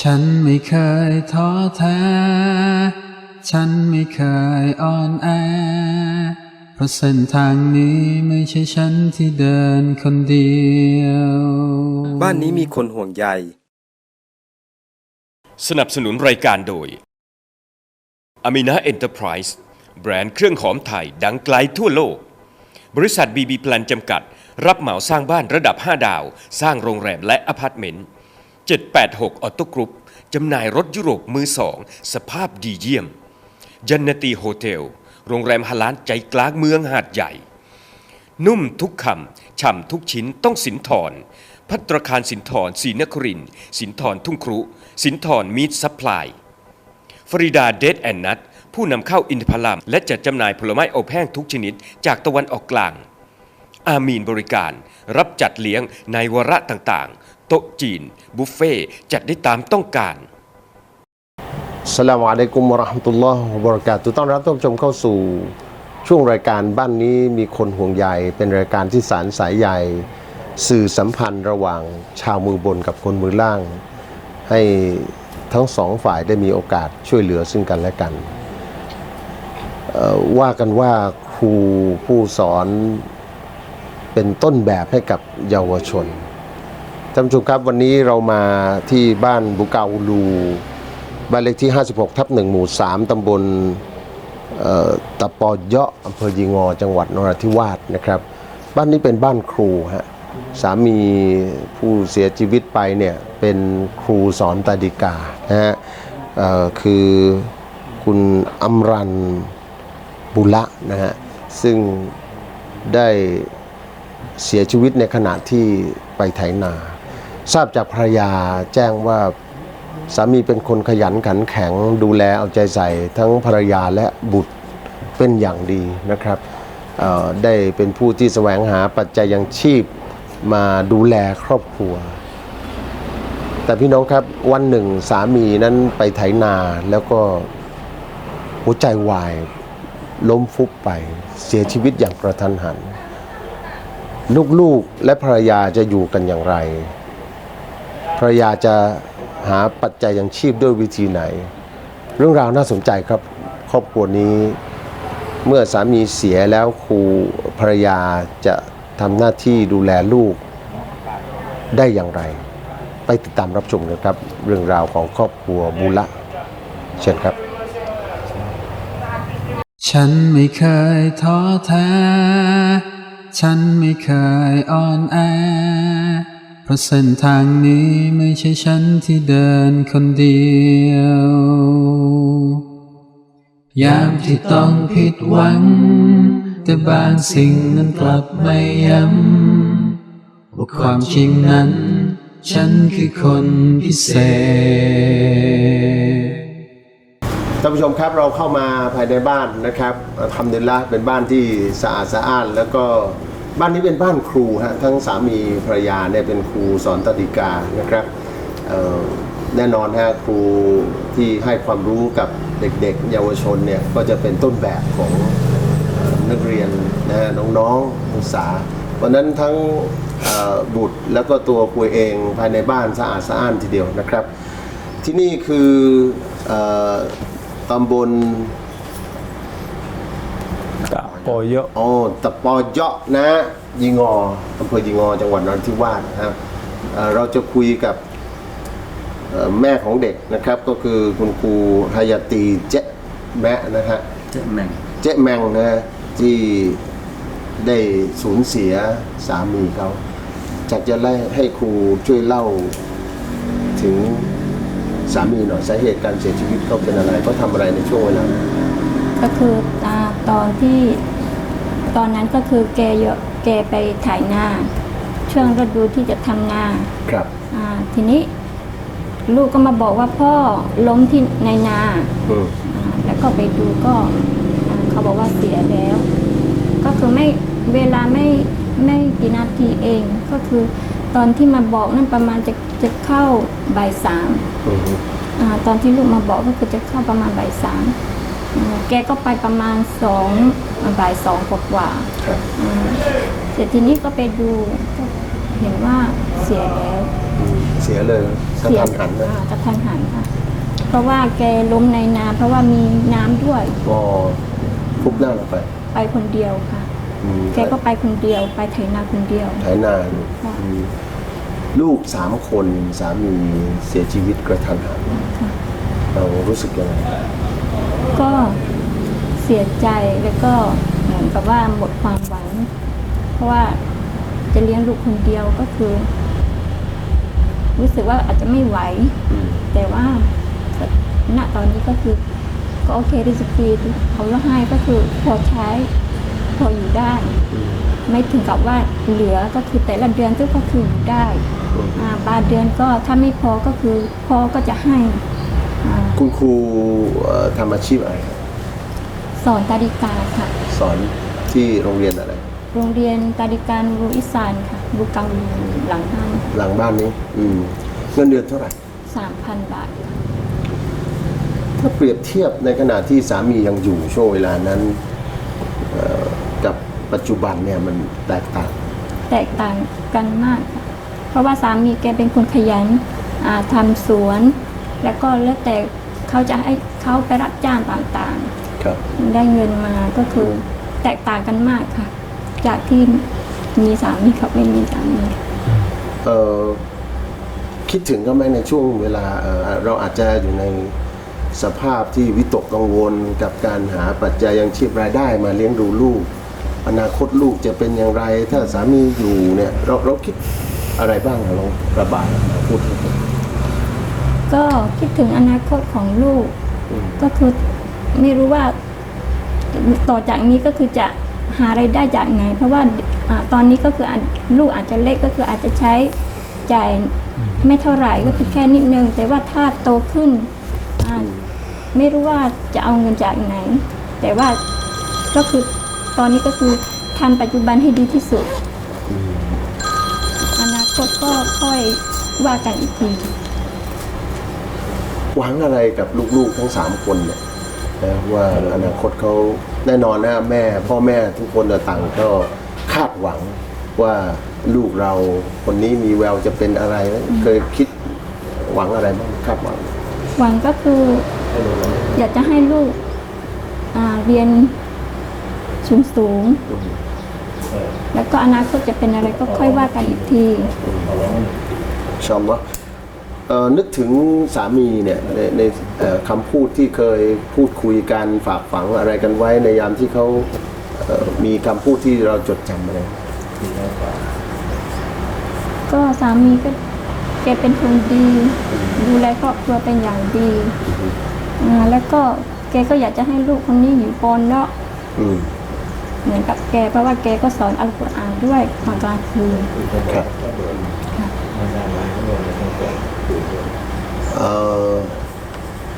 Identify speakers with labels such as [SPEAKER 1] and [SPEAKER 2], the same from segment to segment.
[SPEAKER 1] ฉันไม่เคยท้อแท้ ฉันไม่เคยอ่อนแอ เพราะเส้นทางนี้ไม่ใช่ฉันที่เดินคนเดียว
[SPEAKER 2] บ้านนี้มีคนห่วงใย
[SPEAKER 3] สนับสนุนรายการโดย a m i n a Enterprise แบรนด์เครื่องหอมไทยดังไกลทั่วโลก บริษัท BB แพลนจำกัด รับเหมาสร้างบ้านระดับ 5 ดาว สร้างโรงแรมและอพาร์ตเมนต์ 786 ออโต้กรุ๊ปจำหน่ายรถยุโรปมือสอง สภาพดีเยี่ยม ยันนตีโฮเทล โรงแรมฮาลานใจกลางเมืองหาดใหญ่ นุ่มทุกคำ ฉ่ำทุกชิ้นต้องสินทร พัตรคารสินทรศรีนคริน สินทรทุ่งครุ สินทรมีดซัพพลาย ฟริดาเดดแอนนัทผู้นำเข้าอินทผลัม และจัดจำหน่ายผลไม้อบแห้งทุกชนิด จากตะวันออกกลาง อามีนบริการ รับจัดเลี้ยงในวาระต่างๆ โต๊ะจีน บุฟเฟ่จัดได้ตามต้องการ
[SPEAKER 4] สลามอะลัยกุมวะราะห์มตุลลอฮ์วะบะเราะกาตุต้อนรับท่านผู้ชมเข้าสู่ช่วงรายการบ้านนี้มีคนห่วงใยเป็นรายการที่สารสายใยสื่อสัมพันธ์ระหว่างชาวมือบนกับคนมือล่าง ให้ทั้งสองฝ่ายได้มีโอกาสช่วยเหลือซึ่งกันและกัน ว่ากันว่าครูผู้สอนเป็นต้นแบบให้กับเยาวชน ท่านผู้ชมครับวันนี้เรามาที่บ้านบุกาลู บ้านเลขที่ 56 ทับ1หมู่ 3 ตำบลตะปอเยาะอำเภอยีงอจังหวัดนราธิวาสนะครับ บ้านนี้เป็นบ้านครูฮะสามีผู้เสียชีวิตไปเนี่ยเป็นครูสอนตาดิกานะฮะคือคุณอำรันบุระนะฮะซึ่งได้เสียชีวิตในขณะที่ไปไถนา ทราบจากภรรยาแจ้งว่าสามีเป็นคนขยันขันแข็งดูแลเอาใจใส่ทั้งภรรยาและบุตรเป็นอย่างดีนะครับได้เป็นผู้ที่แสวงหาปัจจัยยังชีพมาดูแลครอบครัว แต่พี่น้องครับวันหนึ่งสามีนั้นไปไถนาแล้วก็หัวใจวายล้มฟุบไปเสียชีวิตอย่างกระทันหัน ลูกๆและภรรยาจะอยู่กันอย่างไร รรยาจะหาปัจจัยยังชีพด้วยวิธีไหน เรื่องราวน่าสนใจครับครอบครัวนี้ เมื่อสามีเสียแล้วครูภรรยาจะทำหน้าที่ดูแลลูกได้อย่างไร ไปติดตามรับชมกันครับ เรื่องราวของครอบครัวบุละเชิญครับ
[SPEAKER 1] ฉันไม่เคยท้อแท้ ฉันไม่เคยอ่อนแอ เพราะเส้นทางนี้ไม่ใช่ฉันที่เดินคนเดียว ยามที่ต้องผิดหวัง แต่บางสิ่งนั้นกลับไม่ย้ำว่าความจริงนั้น ฉันคือคนพิเศษ
[SPEAKER 4] ท่านผู้ชมครับเราเข้ามาภายในบ้านนะครับทำเดลละเป็นบ้านที่สะอาดสะอ้านแล้วก็ บ้านนี้เป็นบ้านครูฮะทั้งสามีภรรยาเนี่ยเป็นครูสอนตดิกานะครับแน่นอนฮะครูที่ให้ความรู้กับเด็กๆ เยาวชนเนี่ยก็จะเป็นต้นแบบของนักเรียนนะฮะน้องๆนักศึกษา เพราะนั้นทั้งบุตรแล้วก็ตัวครูเองภายในบ้านสะอาดสะอ้านทีเดียวนะครับ ที่นี่คืออตำบล
[SPEAKER 5] อเยอะ
[SPEAKER 4] โอ้ตะปอเยาะนะยิงออำเภอยิงอจังหวัดนราธิวาสนะครับเอ่อเราจะคุยกับเอ่อแม่ของเด็กนะครับ ก็คือคุณครูฮายาตีเจ๊ะแมะนะฮะ
[SPEAKER 1] เจ๊แมง
[SPEAKER 4] เจ๊แมงนะฮะที่ได้สูญเสียสามีเขาจากจะไล่ให้ครูช่วยเล่าถึงสามีหน่อยสาเหตุการเสียชีวิตเขาเป็นอะไรเขาทำอะไรในช่วงเวลานั้น
[SPEAKER 6] ก็คือตาตอนที่ ตอนนั้นก็คือแกเยอะแกไปถ่ายนาช่วงฤดูที่จะทำนา
[SPEAKER 4] ครับ
[SPEAKER 6] อ่าทีนี้ ลูกก็มาบอกว่าพ่อล้มที่ในนา
[SPEAKER 4] อืม
[SPEAKER 6] อ่าแล้วก็ไปดูก็อ่าเขาบอกว่าเสียแล้ว ก็คือไม่เวลาไม่ไม่กี่นาทีเอง ก็คือตอนที่มาบอกนั่นประมาณจะจะเข้าบ่ายสาม
[SPEAKER 4] อืม
[SPEAKER 6] อาตอนที่ลูกมาบอกก็คือจะเข้าประมาณบ่ายสามอ่า แกก็ไปประมาณสองบ่ายสองกว่าๆ
[SPEAKER 4] ครับ
[SPEAKER 6] อ่าเสร็จทีนี้ก็ไปดูก็เห็นว่าเสียแล้ว
[SPEAKER 4] เเสียเลยกระ
[SPEAKER 6] เสีย
[SPEAKER 4] ทันหันนะ
[SPEAKER 6] อ่ากระทันหันค่ะ เพราะว่าแกล้มในนาเพราะว่ามีน้ำด้วย
[SPEAKER 4] ก็ฟุบหน้าลงไป
[SPEAKER 6] ไปคนเดียวค่ะ
[SPEAKER 4] อืม
[SPEAKER 6] แกก็ไปคนเดียว ไปไถนาคนเดียว
[SPEAKER 4] ไถนาอยู่
[SPEAKER 6] ค่ะ
[SPEAKER 4] อืมลูกสามคนสามีเสียชีวิตกระทันหัน
[SPEAKER 6] ค่ะ
[SPEAKER 4] เรารู้สึกยังไง
[SPEAKER 6] ก็เสียใจแล้วก็เหมือนกับว่าหมดความหวัง เพราะว่าจะเลี้ยงลูกคนเดียวก็คือ รู้สึกว่าอาจจะไม่ไหว
[SPEAKER 4] อืม
[SPEAKER 6] แต่ว่าณตอนนี้ก็คือ ก็โอเคริสปีเขาก็ให้ก็คือพอใช้พออยู่ได้ ไม่ถึงกับว่าเหลือก็คือแต่ละเดือนก็คืออยู่ได้อ่าบางเดือนก็ถ้าไม่พอก็คือพ่อก็จะให้อ่า
[SPEAKER 4] คุณครูเอ่อทำอาชีพอะไรครับ
[SPEAKER 6] สอนตาดิกาค่ะ
[SPEAKER 4] สอนที่โรงเรียนอะไร
[SPEAKER 6] โรงเรียนตาดิการรูอิสานค่ะบูกังหลังบ้าน
[SPEAKER 4] หลังบ้านนี้ อืมเงินเดือนเท่าไหร่
[SPEAKER 6] สามพันบาทค่ะ
[SPEAKER 4] ถ้าเปรียบเทียบในขณะที่สามียังอยู่ช่วงเวลานั้นเอ่อกับปัจจุบันเนี่ยมันแตกต่าง
[SPEAKER 6] แตกต่างกันมากค่ะเพราะว่าสามีแกเป็นคนขยันอ่าทำสวน แล้วก็แล้วแต่ เขาจะให้เขาไปรับจ้างต่าง
[SPEAKER 4] ครับ
[SPEAKER 6] ๆ ได้เงินมาก็คือแตกต่างกันมากค่ะ จากที่มีสามีกับไม่มีสามี
[SPEAKER 4] เอ่อคิดถึงก็ไหมในช่วงเวลาเอ่อเราอาจจะอยู่ในสภาพที่วิตกกังวลกับการหาปัจจัยยังชีพรายได้มาเลี้ยงดูลูก อนาคตลูกจะเป็นอย่างไร ถ้าสามีอยู่เนี่ย เราเราคิดอะไรบ้างอะลองระบายออกมาพูดให้ฟัง
[SPEAKER 6] ก็คิดถึงอนาคตของลูก ก็คือไม่รู้ว่าต่อจากนี้ก็คือจะหาไรายได้จากไหน เพราะว่าอาตอนนี้ก็คืออาจลูกอาจจะเล็กก็คืออาจจะใช้จ่ายไม่เท่าไหร่ก็คือแค่นิดนึง แต่ว่าถ้าโตขึ้นอ่าไม่รู้ว่าจะเอาเงินจากไหน แต่ว่าก็คือตอนนี้ก็คือทำปัจจุบันให้ดีที่สุด อนาคตก็ค่อยว่ากันอีกที
[SPEAKER 4] หวังอะไรกับลูกๆทั้งสามคนเนี่ยนะว่าอนาคตเขาแน่นอนนะแม่ พ่อแม่ทุกคนต่างก็คาดหวังว่าลูกเราคนนี้มีแววจะเป็นอะไร เคยคิดหวังอะไรบ้างคาดหวัง
[SPEAKER 6] หวังก็คือ อยากจะให้ลูกอ่าเรียนสูงสูงๆแล้วก็อนาคตจะเป็นอะไรก็ค่อยว่ากันอีกที
[SPEAKER 4] ชอมว่า นึกถึงสามีเนี่ยในในเอ่อคำพูดที่เคยพูดคุยกันฝากฝังอะไรกันไว้ในยามที่เขาเอ่อมีคำพูดที่เราจดจำอะไร
[SPEAKER 6] ก็สามีก็แกเป็นคนดี ดูแลครอบครัวเป็นอย่างดีอ่าแล้วก็แกก็อยากจะให้ลูกคนนี้อยู่ปอนเนาะ
[SPEAKER 4] อืม
[SPEAKER 6] เหมือนกับแกเพราะว่าแกก็สอนอัลกุรอานด้วยตอนกลางคืน
[SPEAKER 4] ครับ เอ่อ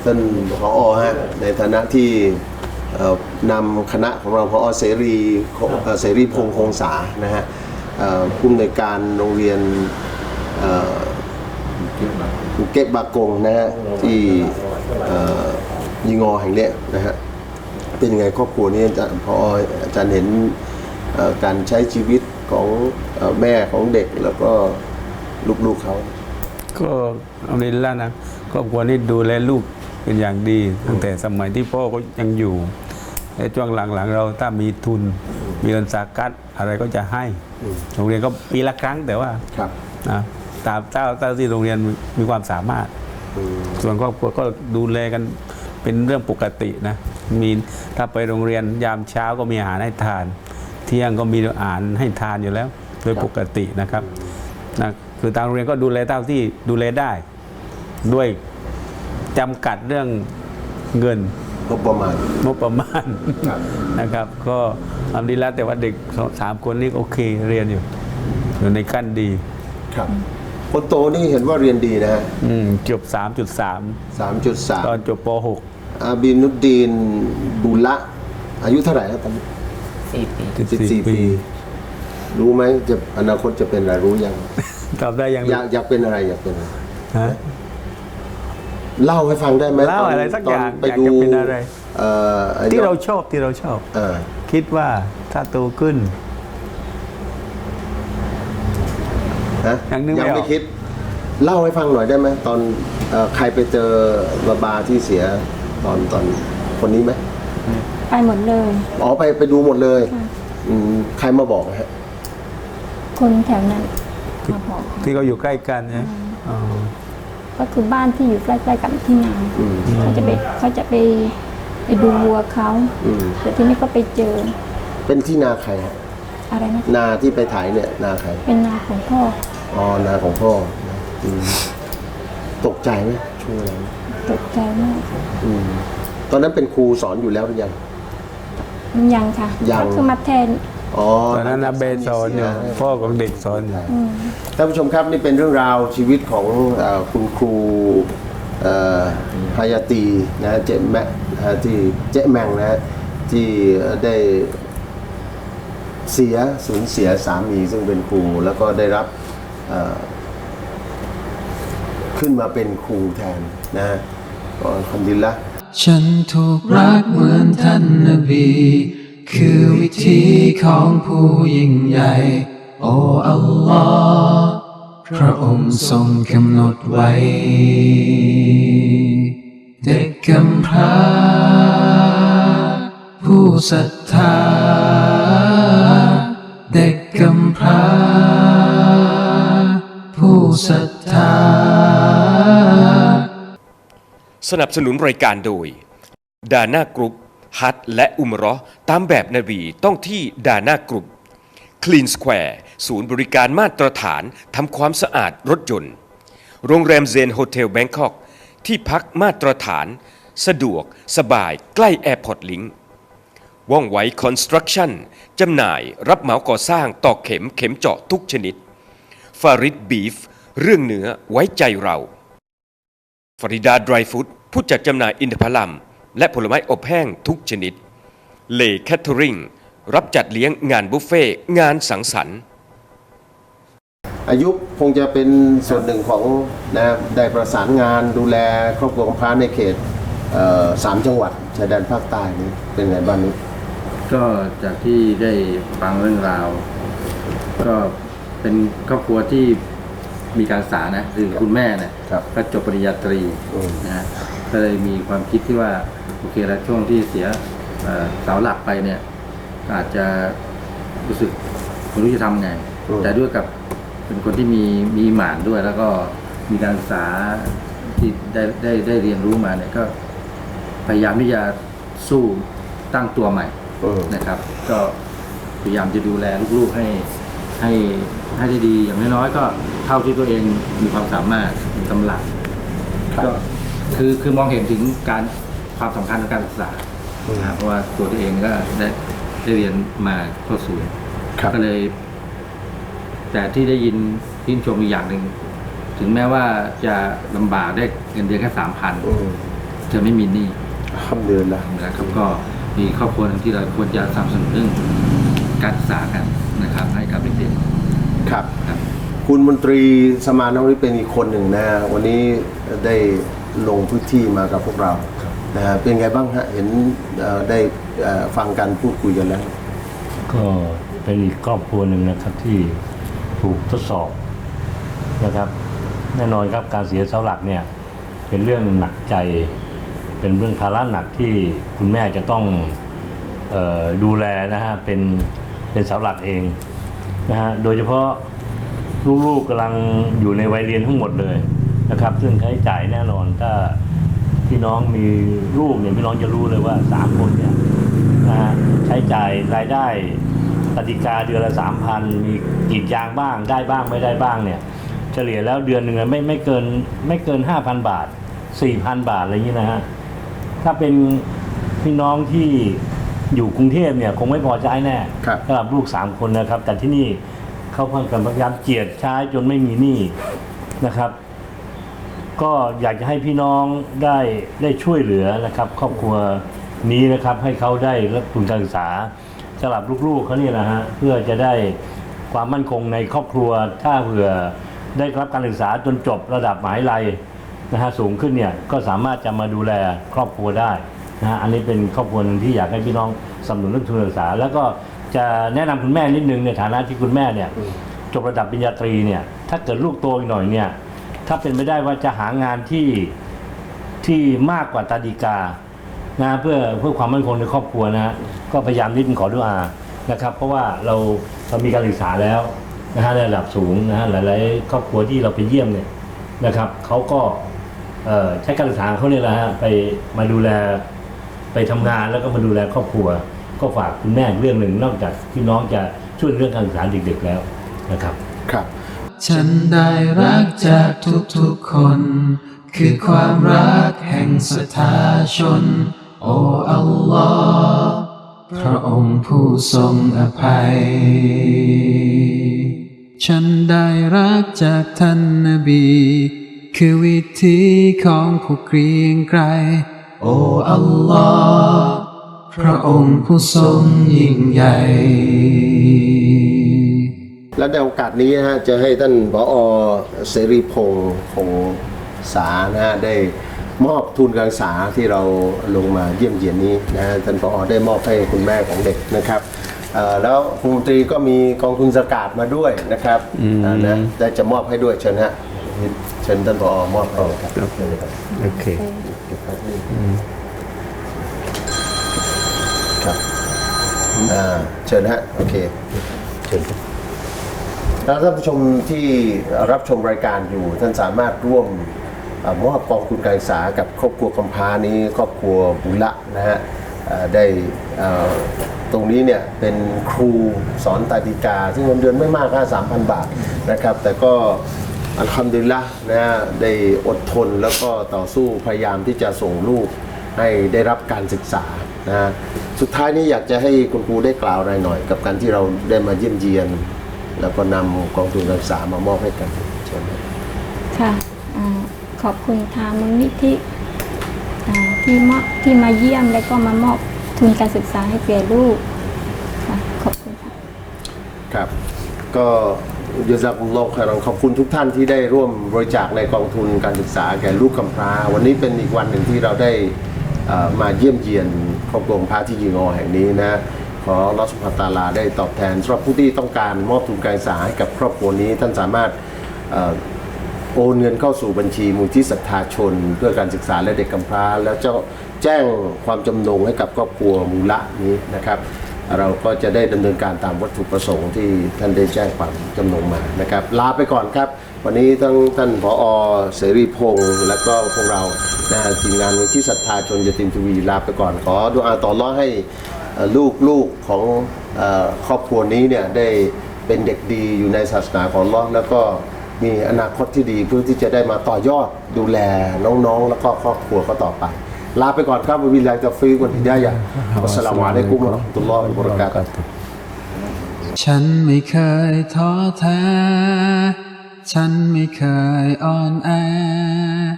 [SPEAKER 4] ท่านผอฮะในฐานะที่เอ่อนำคณะของเราพอเสรีเอ่อเสรีพงษ์คงษานะฮะเอ่อผู้อำนวยการโรงเรียนเอ่อภูเก็ตบากงนะฮะที่เอ่อยิงอแห่งเนี้ยนะฮะเป็นยังไงครอบครัวนี้อาจารย์พออาจารย์เห็นเอ่อการใช้ชีวิตของเอ่อแม่ของเด็กแล้วก็ลูกๆเขา
[SPEAKER 5] ก็เอาในแล้วนะครอบครัวนี้ดูแลลูกเป็นอย่างดี ตั้งแต่สมัยที่พ่อก็ยังอยู่ในช่วงหลังๆ เราถ้ามีทุน มีเงินสากัดอะไรก็จะให้โรงเรียนก็ปีละครั้งแต่ว่า
[SPEAKER 4] ครับ
[SPEAKER 5] นะตามเจ้าเจ้าที่โรงเรียนมีมีความสามารถ ส่วนครอบครัวก็ดูแลกันเป็นเรื่องปกตินะมีถ้าไปโรงเรียนยามเช้าก็มีอาหารให้ทาน เที่ยงก็มีอาหารให้ทานอยู่แล้ว โดยปกตินะครับนะ คือทางโรงเรียนก็ดูแลเท่าที่ดูแลได้ ด้วยจำกัดเรื่องเงิน
[SPEAKER 4] งบประมาณ
[SPEAKER 5] งบประมาณ
[SPEAKER 4] ครับ
[SPEAKER 5] นะครับ ก็ทำดีแล้วแต่ว่าเด็กสองสามคนนี้โอเคเรียนอยู่อยู่ในขั้นดี
[SPEAKER 4] ครับคนโตนี่เห็นว่าเรียนดีนะฮะ
[SPEAKER 5] อืมจบ3.3
[SPEAKER 4] สามจุดสาม
[SPEAKER 5] ตอนจบป .6
[SPEAKER 4] อาบินุดดีนบุละอายุเท่าไหร่ครับตอนนี้สิบสี่ปี รู้ไหมจะอนาคตจะเป็นอะไรรู้ยัง
[SPEAKER 5] ตอบได้ยัง
[SPEAKER 4] อยากอยากเป็นอะไรอยากเป็นอะไร
[SPEAKER 5] ฮะ
[SPEAKER 4] เล่าให้ฟังได้ไหม
[SPEAKER 5] เล่า
[SPEAKER 4] ตน
[SPEAKER 5] อะไรสักอย่าง
[SPEAKER 4] ตนไป
[SPEAKER 5] อยาก
[SPEAKER 4] ดู
[SPEAKER 5] จะเป็นอะไร
[SPEAKER 4] เอ่อไอ้
[SPEAKER 5] ที่เราชอบที่เราชอบ
[SPEAKER 4] เออ
[SPEAKER 5] คิดว่าถ้าโตขึ้น
[SPEAKER 4] ฮะ
[SPEAKER 5] ยังนึกไม่
[SPEAKER 4] ยัง
[SPEAKER 5] อไม่
[SPEAKER 4] ไม่
[SPEAKER 5] ออก
[SPEAKER 4] คิด เล่าให้ฟังหน่อยได้ไหมตอนเออใครไปเจอบาบาที่เสียตอนตอนคนนี้ไหม
[SPEAKER 6] ไปหมดเลย
[SPEAKER 4] อ๋อไปไปดูหมดเลย
[SPEAKER 6] ค่ะ
[SPEAKER 4] อืมใครมาบอกฮะ
[SPEAKER 6] คนแถวนั้น มาบอก
[SPEAKER 5] ที่เขาอยู่ใกล้กันนะอ๋อ
[SPEAKER 6] ก็คือบ้านที่อยู่ใกล้ๆกับที่นา
[SPEAKER 4] อืม
[SPEAKER 6] เขาจะไปเขาจะไปไปดูวัวเขา
[SPEAKER 4] อืม
[SPEAKER 6] แต่ทีนี้ก็ไปเจอ
[SPEAKER 4] เป็นที่นาใครฮะ
[SPEAKER 6] อะไรนะ
[SPEAKER 4] นาที่ไปถ่ายเนี่ย นาใคร
[SPEAKER 6] เป็นนาของพ่อ
[SPEAKER 4] อ๋อนาของพ่อนะอืมตกใจไหมช่วงนั้น
[SPEAKER 6] ตกใจมาก
[SPEAKER 4] อืมตอนนั้นเป็นครูสอนอยู่แล้วหรือยัง
[SPEAKER 6] ยังค่ะ
[SPEAKER 4] ยัง
[SPEAKER 6] ก็คือมาแทน
[SPEAKER 4] อ๋อ
[SPEAKER 5] ตอนนั้นนะเบสสอนอยู่พ่อของเด็กสอนอยู่
[SPEAKER 6] อืม
[SPEAKER 4] ท่านผู้ชมครับนี่เป็นเรื่องราวชีวิตของเออคุณครูเอ่อฮายาตีนะฮะเจ๊แมะนะฮะที่เจ๊แมงนะฮะที่ได้เสียสูญเสียสามีซึ่งเป็นครูแล้วก็ได้รับเอ่อ ขึ้นมาเป็นครูแทนนะฮะก็อัลฮัมดุลิลละ
[SPEAKER 1] ฉันถูกรักเหมือนท่านนบี คือวิธีของผู้ยิ่งใหญ่ โอ้อัลลอฮ์พระองค์ทรงกำหนดไว้ เด็กกำพร้า ผู้ศรัทธา เด็กกำพร้า ผู้ศรัทธา
[SPEAKER 3] สนับสนุนรายการโดย ดาน่ากรุ๊ป ฮัทและอุมรอตามแบบนบีต้องที่ดานากรุ๊ปคลีนสแควร์ศูนย์บริการมาตรฐานทำความสะอาดรถยนต์ โรงแรมเซนโฮเทลแบงคอกที่พักมาตรฐาน สะดวกสบายใกล้แอร์พอร์ตลิงว่องไวคอนสตรักชั่นจำหน่ายรับเหมาก่อสร้างตอกเข็มเข็มเจาะทุกชนิดฟาริดบีฟเรื่องเนื้อไว้ใจเราฟริดาดรายฟู้ดผู้จัดจำหน่ายอินทผลัม และผลไม้อบแห้งทุกชนิด เลแคทเทอริงรับจัดเลี้ยงงานบุฟเฟ่ต์งานสังสรรค์
[SPEAKER 4] อายุคงจะเป็นส่วนหนึ่งของนะได้ประสานงานดูแลครอบครัวกำพร้าในเขตเอ่อสามจังหวัดชายแดนภาคใต้นี้เป็นไงบ้างนี้
[SPEAKER 7] ก็จากที่ได้ฟังเรื่องราว ก็เป็นครอบครัวที่มีการศึกษานะคือคุณแม่เนี่ย
[SPEAKER 4] ครับ
[SPEAKER 7] ก็จบปริญญาตรี
[SPEAKER 4] อืม
[SPEAKER 7] นะฮะก็เลยมีความคิดที่ว่า โอเคแล้วช่วงที่เสียเอ่อเสาหลักไปเนี่ย อาจจะรู้สึกไม่รู้จะทำไง แต่ด้วยกับเป็นคนที่มีมีหมานด้วย แล้วก็มีการศึกษาที่ได้ได้ได้เรียนรู้มาเนี่ยก็ พยายามที่จะสู้ตั้งตัวใหม่
[SPEAKER 4] อืม
[SPEAKER 7] นะครับ ก็พยายามจะดูแลลูกๆให้ให้ให้ได้ดีอย่างน้อยๆก็เท่าที่ตัวเองมีความสามารถมีกำลัง
[SPEAKER 4] ครับ
[SPEAKER 7] ก็คือคือมองเห็นถึงการ ความสำคัญของการศึกษานะครับเพราะว่าตัวตัวเองก็ได้ได้เรียนมาก็สูง
[SPEAKER 4] ครับ
[SPEAKER 7] ก็เลย แต่ที่ได้ยินชื่นชมอีกอย่างหนึ่งถึงแม้ว่าจะลำบากได้เงินเดือนแค่สามพัน
[SPEAKER 4] อืม
[SPEAKER 7] จะไม่มีหนี้
[SPEAKER 4] ทำเดือนละ
[SPEAKER 7] นะครับก็มีครอบครัวหนึ่งที่เราควรจะสนับสนุนเรื่องการศึกษากันนะครับ ให้กับเด็ก
[SPEAKER 4] ครับ
[SPEAKER 7] ๆครับ
[SPEAKER 4] คุณมนตรีสมานนวิทย์เป็นอีกคนหนึ่งนะวันนี้ได้ลงพื้นที่มากับพวกเรา นะฮะเป็นไงบ้างฮะเห็นเอ่อได้เอ่อฟังการพูดคุยกันแล้ว
[SPEAKER 8] ก็เป็นอีกครอบครัวหนึ่งนะครับที่ถูกทดสอบนะครับ แน่นอนครับการเสียเสาหลักเนี่ยเป็นเรื่องหนักใจ เป็นเรื่องภาระหนักที่คุณแม่จะต้องเออดูแลนะฮะเป็นเป็นเสาหลักเองนะฮะโดยเฉพาะลูกๆกำลังอยู่ในวัยเรียนทั้งหมดเลยนะครับ ซึ่งค่าใช้จ่ายแน่นอนถ้า พี่น้องมีลูกเนี่ยพี่น้องจะรู้เลยว่าสามคนเนี่ยนะฮะใช้จ่ายรายได้ปฏิกาเดือนละสามพันมีกรีดยางบ้างได้บ้างไม่ได้บ้างเนี่ย เฉลี่ยแล้วเดือนหนึ่งอะไม่ไม่เกินไม่เกินห้าพันบาทสี่พันบาทอะไรอย่างนี้นะฮะถ้าเป็นพี่น้องที่อยู่กรุงเทพเนี่ยคงไม่พอใช้แน่
[SPEAKER 4] ครับ
[SPEAKER 8] สำหรับลูกสามคนนะครับ แต่ที่นี่เขาพยายามเจียดใช้จนไม่มีหนี้นะครับ ก็อยากจะให้พี่น้องได้ได้ช่วยเหลือนะครับ ครอบครัวนี้นะครับให้เขาได้รับทุนการศึกษาสำหรับลูกๆเขาเนี่ยนะฮะเพื่อจะได้ความมั่นคงในครอบครัวถ้าเผื่อได้รับการศึกษาจนจบระดับหมหาวิทยาลัยนะฮะสูงขึ้นเนี่ยก็สามารถจะมาดูแลครอบครัวได้นะฮะอันนี้เป็นครอบครัวหนึ่งที่อยากให้พี่น้องสนับสนุนเรื่องทุนการศึกษา แล้วก็จะแนะนำคุณแม่นิดนึงในฐานะที่คุณแม่เนี่ยจบระดับปริญญาตรีเนี่ยถ้าเกิดลูกโตอีกหน่อยเนี่ย ถ้าเป็นไม่ได้ว่าจะหางานที่ที่มากกว่าตาดีกานะเพื่อเพื่อความมั่นคงในครอบครัวนะฮะก็พยายามนิดขอดุอานะครับ เพราะว่าเราเรามีการศึกษาแล้วนะฮะในระดับสูงนะฮะหลาย ๆ ครอบครัวที่เราไปเยี่ยมเนี่ยนะครับเขาก็เอ่อใช้การศึกษาเขาเนี่ยแหละฮะไปมาดูแลไปทำงานแล้วก็มาดูแลครอบครัว ก็ฝากคุณแม่เรื่องหนึ่งนอกจากที่น้องจะช่วยเรื่องการศึกษาเด็ก ๆ แล้วนะครับ
[SPEAKER 4] ครับ
[SPEAKER 1] ฉันได้รักจากทุกๆคน คือความรักแห่งสถาชน โอ้อัลลอฮ์พระองค์ผู้ทรงอภัย ฉันได้รักจากท่านนบี คือวิธีของผู้เกรียงไกรโอ้อัลลอฮ์พระองค์ผู้ทรงยิ่งใหญ่
[SPEAKER 4] และในโอกาสนี้นะฮะจะให้ท่านผอเสรีพงษ์คงสานะฮะได้มอบทุนการศึกษาที่เราลงมาเยี่ยมเยียนนี้นะฮะท่านผอได้มอบให้คุณแม่ของเด็กนะครับเอ่อแล้วคุณมนตรีก็มีกองทุนสกาดมาด้วยนะครับอ่านะได้จะมอบให้ด้วยเชิญฮะเชิญท่านผอมอบให้นะครับเชิญเลยครับ
[SPEAKER 5] โอเค
[SPEAKER 4] ครับอ่าเชิญฮะ โอเค เชิญครับ แล้วท่านผู้ชมที่รับชมรายการอยู่ ท่านสามารถร่วมอมอบกองทุนการศึกษากับครอบครัวกำพร้านี้ครอบครัวบุญละนะฮะได้ตรงนี้เนี่ยเป็นครูสอนตาดิกา ซึ่งเงินเดือนไม่มากแค่สามพันบาทนะครับ แต่ก็อัลฮัมดุลิลละนะฮะได้อดทนแล้วก็ต่อสู้พยายามที่จะส่งลูกให้ได้รับการศึกษานะสุดท้ายนี้อยากจะให้คุณครูได้กล่าวอะไรหน่อย กับการที่เราได้มาเยี่ยมเยียน แล้วก็นำกองทุนการศึกษามามอบให้กันเชิญครับ
[SPEAKER 6] ค่ะอ่าขอบคุณทางมูลนิธิอ่าที่มอบที่มาเยี่ยมแล้วก็มามอบทุนการศึกษาให้แก่ลูกค่ะขอบคุณค่ะ
[SPEAKER 4] ครับ ก็ยาซักุลลอฮ์ครังขอบคุณทุกท่านที่ได้ร่วมบริจาคในกองทุนการศึกษาแก่ลูกกำพร้า วันนี้เป็นอีกวันหนึ่งที่เราได้เอ่อมาเยี่ยมเยียนครอบครัวกำพร้าที่ยิงอแห่งนี้นะ ขอรัสุภตาลาได้ตอบแทนสำหรับผู้ที่ต้องการมอบทุนการศึกษาให้กับครอบครัวนี้ ท่านสามารถอโอนเงินเข้าสู่บัญชีมูลที่ศรัทธาชน เพื่อการศึกษาและเด็กกำพร้า แล้วเจ้าแจ้งความจำนงให้กับครอบครัวมูละนี้นะครับ เราก็จะได้ดำเนินการตามวัตถุประสงค์ที่ท่านได้แจ้งความจำนงมานะครับ ลาไปก่อนครับ วันนี้ทั้งท่านผอเสรีพงษ์และก็พวกเรานะทีมงานมูลที่ศรัทธาชนยติมทีวีลาไปก่อนขอดูอาต่อร้อให้ ลูกลูกของเอ่อครอบครัวนี้เนี่ยได้เป็นเด็กดีอยู่ในศาสนาของอัลเลอฮ์แล้วก็มีอนาคตที่ดีเพื่อที่จะได้มาต่อยอดดูแลน้องๆ แล้วก็ครอบครัวเขาต่อไป ลาไปก่อนครับวิลลาจะฟีวันฮิดายะห์วัสสลามุอะลัยกุมวะเราะห์มะตุลลอฮิวะบะเราะกาตุฮ์
[SPEAKER 1] ฉันไม่เคยท้อแท้ ฉันไม่เคยอ่อนแอ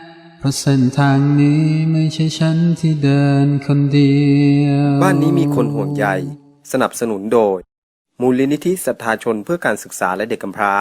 [SPEAKER 1] เพ ราะเส้นทางนี้ไม่ใช่ฉันที่เดินคนเดียว
[SPEAKER 2] บ้านนี้มีคนห่วงใยสนับสนุนโดย มูลนิธิศรัทธาชนเพื่อการศึกษาและเด็กกำพร้า